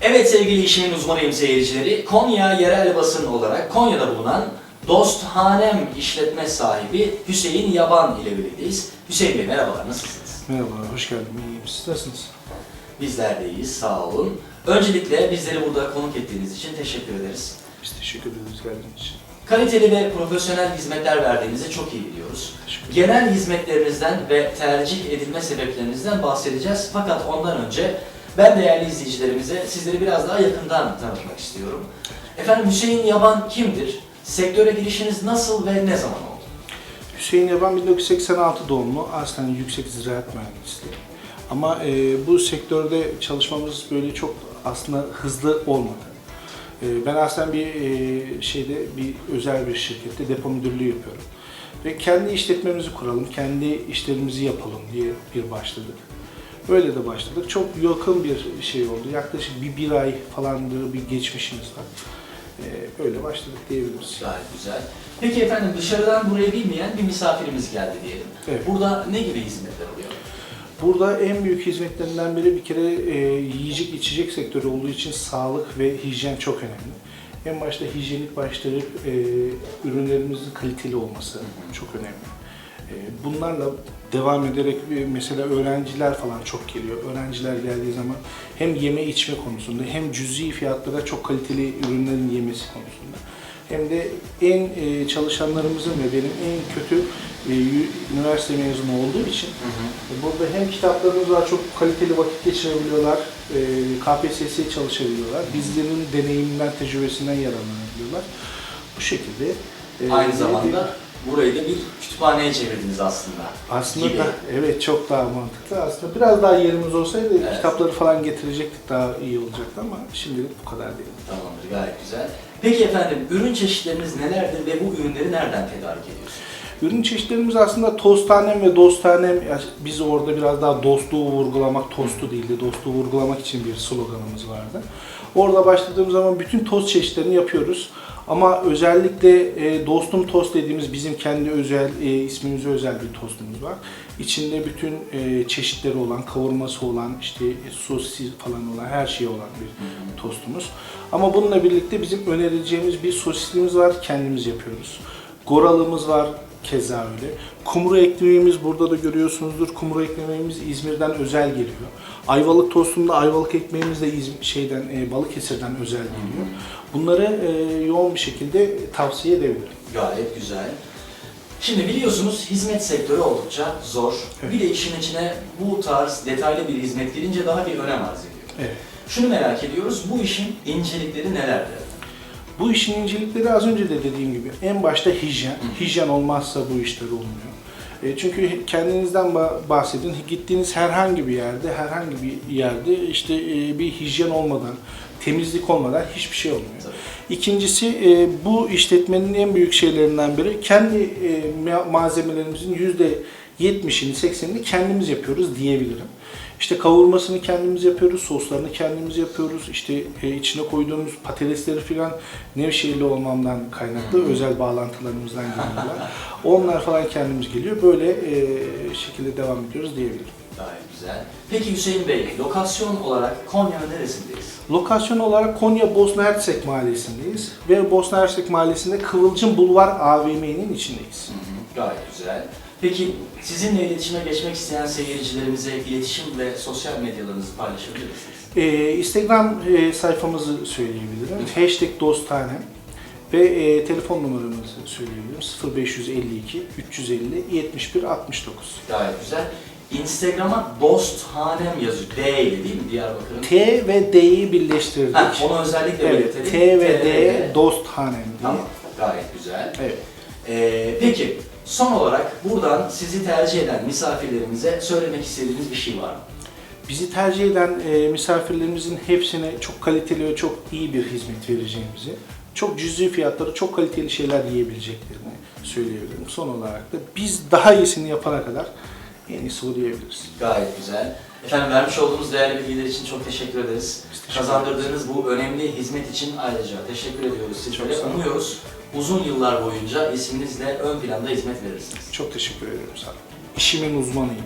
Evet sevgili işimin uzmanıyım seyircileri. Konya yerel basın olarak Konya'da bulunan Dosthanem işletme sahibi Hüseyin Yaban ile birlikteyiz. Hüseyin Bey merhabalar nasılsınız? Merhabalar, hoş geldin. İyiyim. Siz nasılsınız? Bizler de iyiyiz sağ olun. Öncelikle bizleri burada konuk ettiğiniz için teşekkür ederiz. Biz teşekkür ederiz geldiğiniz için. Kaliteli ve profesyonel hizmetler verdiğinizi çok iyi biliyoruz. Genel hizmetlerinizden ve tercih edilme sebeplerinizden bahsedeceğiz. Fakat ondan önce ben değerli izleyicilerimize sizleri biraz daha yakından tanıtmak istiyorum. Efendim Hüseyin Yaban kimdir? Sektöre girişiniz nasıl ve ne zaman oldu? Hüseyin Yaban 1986 doğumlu, aslen yüksek ziraat mühendisliği. Ama e, bu sektörde çalışmamız böyle çok aslında hızlı olmadı. E, ben aslen bir e, şeyde bir özel bir şirkette depo müdürlüğü yapıyorum. Ve kendi işletmemizi kuralım, kendi işlerimizi yapalım diye bir başladık. Böyle de başladık. Çok yakın bir şey oldu. Yaklaşık bir, bir ay falandır bir geçmişimiz var. E, böyle başladık diyebiliriz. Gayet güzel. Peki efendim dışarıdan buraya bilmeyen bir misafirimiz geldi diyelim. Evet. Burada ne gibi hizmetler oluyor? Burada en büyük hizmetlerinden biri bir kere e, yiyecek içecek sektörü olduğu için sağlık ve hijyen çok önemli. En başta hijyenik başlayıp e, ürünlerimizin kaliteli olması çok önemli. E, bunlarla devam ederek e, mesela öğrenciler falan çok geliyor. Öğrenciler geldiği zaman hem yeme içme konusunda hem cüzi fiyatlara çok kaliteli ürünlerin yemesi konusunda hem de en e, çalışanlarımızın ve benim en kötü e, üniversite mezunu olduğu için Burada hem kitaplarımız var, çok kaliteli vakit geçirebiliyorlar, KPSS çalışabiliyorlar, bizlerin deneyiminden, tecrübesinden yararlanabiliyorlar. Bu şekilde. Aynı zamanda burayı da bir kütüphaneye çevirdiniz aslında. aslında gibi. da, evet çok daha mantıklı. Aslında biraz daha yerimiz olsaydı Evet. kitapları falan getirecektik daha iyi olacaktı ama şimdilik bu kadar değil. Tamamdır, gayet güzel. Peki efendim, ürün çeşitleriniz nelerdir ve bu ürünleri nereden tedarik ediyorsunuz? Ürün çeşitlerimiz aslında tostanem ve dostanem. Biz orada biraz daha dostluğu vurgulamak, tostu değil de dostluğu vurgulamak için bir sloganımız vardı. Orada başladığımız zaman bütün tost çeşitlerini yapıyoruz. Ama özellikle e, dostum tost dediğimiz bizim kendi özel e, ismimize özel bir tostumuz var. İçinde bütün e, çeşitleri olan, kavurması olan, işte e, sosis falan olan her şey olan bir tostumuz. Ama bununla birlikte bizim önereceğimiz bir sosislimiz var, kendimiz yapıyoruz. Goralımız var, keza öyle. Kumru ekmeğimiz burada da görüyorsunuzdur. Kumru ekmeğimiz İzmir'den özel geliyor. Ayvalık tostunda ayvalık ekmeğimiz de İzm- şeyden e, Balıkesir'den özel geliyor. Bunları e, yoğun bir şekilde tavsiye edebilirim. Gayet güzel. Şimdi biliyorsunuz hizmet sektörü oldukça zor. Evet. Bir de işin içine bu tarz detaylı bir hizmet girince daha bir önem arz ediyor. Evet. Şunu merak ediyoruz, bu işin incelikleri nelerdir? Bu işin incelikleri az önce de dediğim gibi en başta hijyen. Hijyen olmazsa bu işler olmuyor. E, çünkü kendinizden ba- bahsedin. Gittiğiniz herhangi bir yerde, herhangi bir yerde işte e, bir hijyen olmadan, temizlik olmadan hiçbir şey olmuyor. Tabii. İkincisi e, bu işletmenin en büyük şeylerinden biri kendi e, ma- malzemelerimizin yüzde %70'ini 80'ini kendimiz yapıyoruz diyebilirim. İşte kavurmasını kendimiz yapıyoruz, soslarını kendimiz yapıyoruz. İşte e, içine koyduğumuz patatesleri filan Nevşehirli olmamdan kaynaklı özel bağlantılarımızdan geliyorlar. Onlar falan kendimiz geliyor. Böyle e, şekilde devam ediyoruz diyebilirim. Gayet güzel. Peki Hüseyin Bey, lokasyon olarak Konya'nın neresindeyiz? Lokasyon olarak Konya Bosna Hersek Mahallesi'ndeyiz ve Bosna Hersek Mahallesi'nde Kıvılcım Bulvar AVM'nin içindeyiz. Hı hı, Gayet güzel. Peki sizinle iletişime geçmek isteyen seyircilerimize iletişim ve sosyal medyalarınızı paylaşabilir misiniz? Ee, Instagram e, sayfamızı söyleyebilirim. Hashtag dostanem ve e, telefon numaramızı söyleyebilirim. 0552 350 71 69. Gayet güzel. Instagram'a Dosthanem yazıyor. D ile değil mi Diyarbakır'ın? T ve D'yi birleştirdik. Ha, onu özellikle evet, belirtelim. T ve D dosthanem diye. Tamam, gayet güzel. Evet. Ee, peki, son olarak buradan sizi tercih eden misafirlerimize söylemek istediğiniz bir şey var mı? Bizi tercih eden e, misafirlerimizin hepsine çok kaliteli ve çok iyi bir hizmet vereceğimizi, çok cüzi fiyatları, çok kaliteli şeyler yiyebileceklerini söyleyebilirim. Son olarak da biz daha iyisini yapana kadar en iyisi diyebiliriz. Gayet güzel. Efendim vermiş olduğunuz değerli bilgiler için çok teşekkür ederiz. Teşekkür Kazandırdığınız bu önemli hizmet için ayrıca teşekkür ediyoruz sizlere. Umuyoruz uzun yıllar boyunca isminizle ön planda hizmet verirsiniz. Çok teşekkür ederim sana. İşimin uzmanıyım.